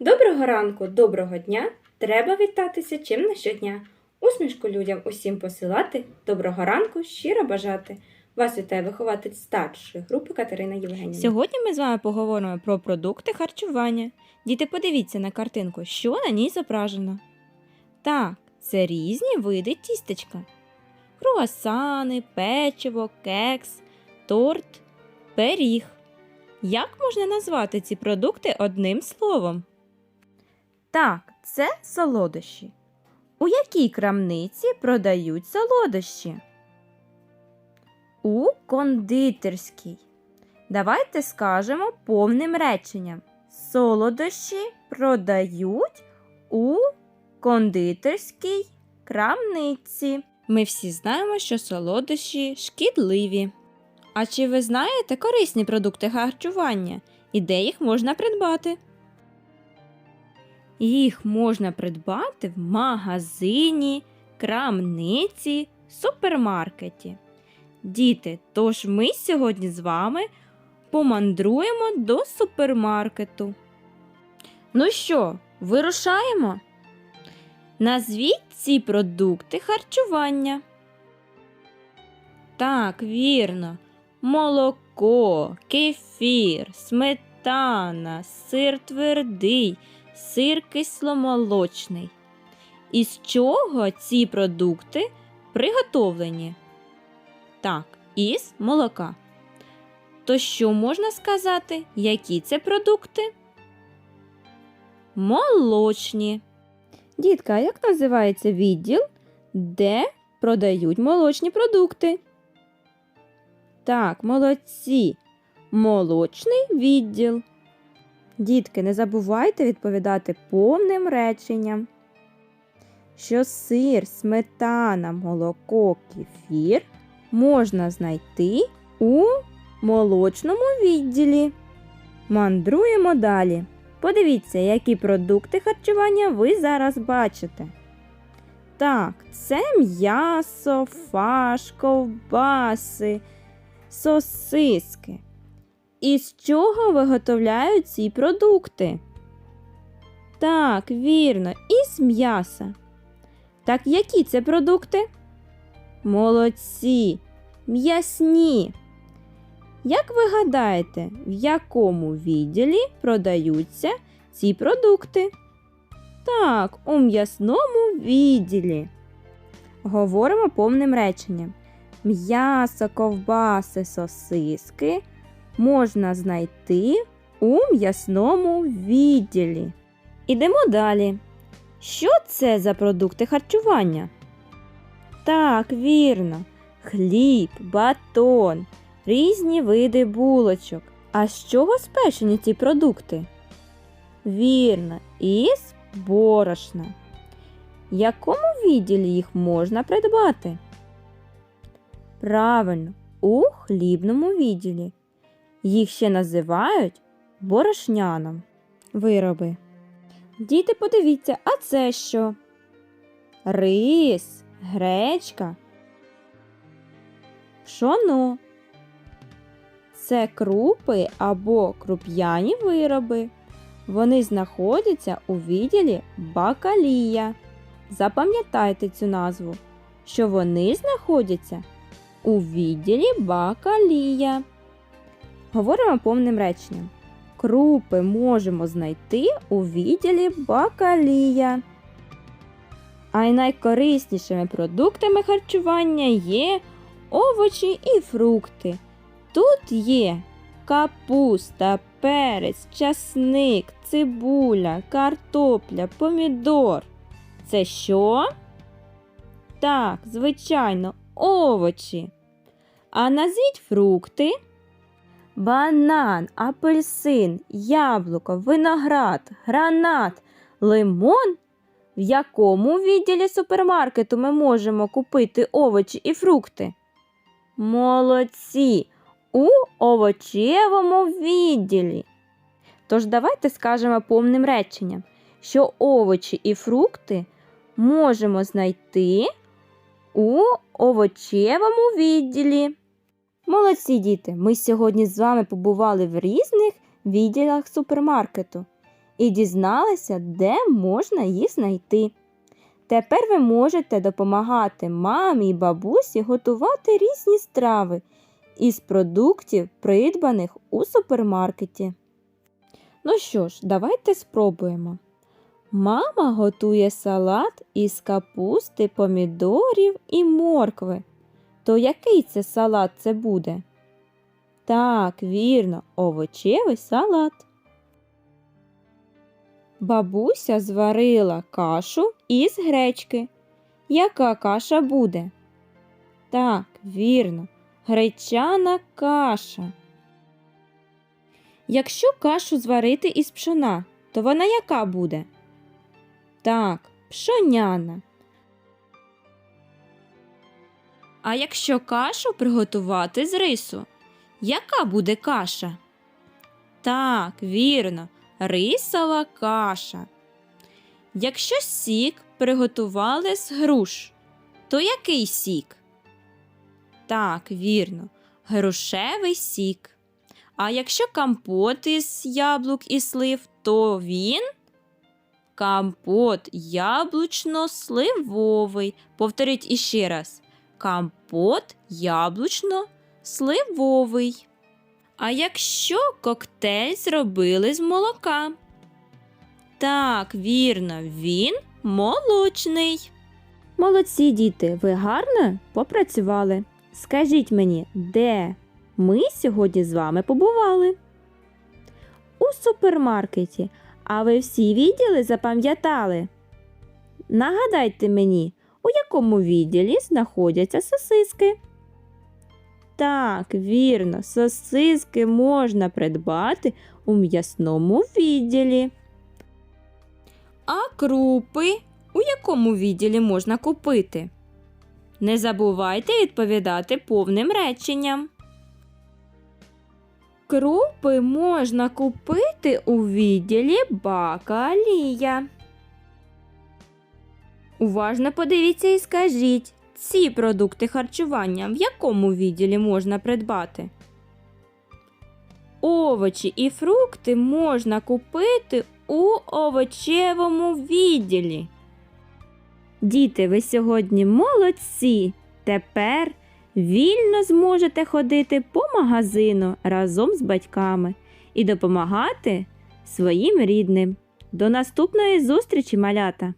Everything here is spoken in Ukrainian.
Доброго ранку, доброго дня! Треба вітатися чим на щодня. Усмішку людям усім посилати, доброго ранку, щиро бажати. Вас вітає вихователь старшої групи Катерина Євгенівна. Сьогодні ми з вами поговоримо про продукти харчування. Діти, подивіться на картинку, що на ній зображено. Так, це різні види тістечка. Круасани, печиво, кекс, торт, пиріг. Як можна назвати ці продукти одним словом? Так, це солодощі. У якій крамниці продають солодощі? У кондитерській. Давайте скажемо повним реченням. Солодощі продають у кондитерській крамниці. Ми всі знаємо, що солодощі шкідливі. А чи ви знаєте корисні продукти харчування і де їх можна придбати? Їх можна придбати в магазині, крамниці, супермаркеті. Діти, тож ми сьогодні з вами помандруємо до супермаркету. Ну що, вирушаємо? Назвіть ці продукти харчування. Так, вірно. Молоко, кефір, сметана, сир твердий, сир кисломолочний. Із чого ці продукти приготовлені? Так, із молока. То що можна сказати, які це продукти? Молочні. Дітка, а як називається відділ, де продають молочні продукти? Так, молодці. Молочний відділ. Дітки, не забувайте відповідати повним реченням. Що сир, сметана, молоко, кефір можна знайти у молочному відділі. Мандруємо далі. Подивіться, які продукти харчування ви зараз бачите. Так, це м'ясо, фарш, ковбаси, сосиски. Із чого виготовляють ці продукти? Так, вірно, із м'яса. Так які це продукти? Молодці, м'ясні. Як ви гадаєте, в якому відділі продаються ці продукти? Так, у м'ясному відділі. Говоримо повним реченням. М'ясо, ковбаси, сосиски можна знайти у м'ясному відділі. Ідемо далі. Що це за продукти харчування? Так, вірно. Хліб, батон, різні види булочок. А з чого спечені ці продукти? Вірно, із борошна. Якому відділі їх можна придбати? Правильно, у хлібному відділі. Їх ще називають борошняном. Вироби. Діти, подивіться, а це що? Рис, гречка, пшоно. Це крупи або круп'яні вироби. Вони знаходяться у відділі бакалія. Запам'ятайте цю назву, що вони знаходяться у відділі бакалія. Говоримо повним реченням. Крупи можемо знайти у відділі бакалія. А й найкориснішими продуктами харчування є овочі і фрукти. Тут є капуста, перець, часник, цибуля, картопля, помідор. Це що? Так, звичайно, овочі. А назвіть фрукти. Банан, апельсин, яблуко, виноград, гранат, лимон. В якому відділі супермаркету ми можемо купити овочі і фрукти? Молодці! У овочевому відділі. Тож давайте скажемо повним реченням, що овочі і фрукти можемо знайти у овочевому відділі. Молодці діти! Ми сьогодні з вами побували в різних відділах супермаркету. і дізналися, де можна їх знайти. Тепер ви можете допомагати мамі і бабусі готувати різні страви із продуктів, придбаних у супермаркеті. Ну що ж, давайте спробуємо. Мама готує салат із капусти, помідорів і моркви. То який це салат це буде? Так, вірно, овочевий салат. Бабуся зварила кашу із гречки. Яка каша буде? Так, вірно, гречана каша. Якщо кашу зварити із пшона, то вона яка буде? Так, пшоняна. А якщо кашу приготувати з рису, яка буде каша? Так, вірно, рисова каша. Якщо сік приготували з груш, то який сік? Так, вірно, грушевий сік. А якщо компот із яблук і слив, то він компот яблучно-сливовий. Повторіть іще раз. Компот яблучно-сливовий. А якщо коктейль зробили з молока? Так, вірно, він молочний. Молодці діти, ви гарно попрацювали. Скажіть мені, де ми сьогодні з вами побували? У супермаркеті. А ви всі відділи запам'ятали? Нагадайте мені, у якому відділі знаходяться сосиски? Так, вірно, сосиски можна придбати у м'ясному відділі. А крупи у якому відділі можна купити? Не забувайте відповідати повним реченням. Крупи можна купити у відділі бакалія. Уважно подивіться і скажіть, ці продукти харчування в якому відділі можна придбати? Овочі і фрукти можна купити у овочевому відділі. Діти, ви сьогодні молодці. Тепер вільно зможете ходити по магазину разом з батьками і допомагати своїм рідним. До наступної зустрічі, малята!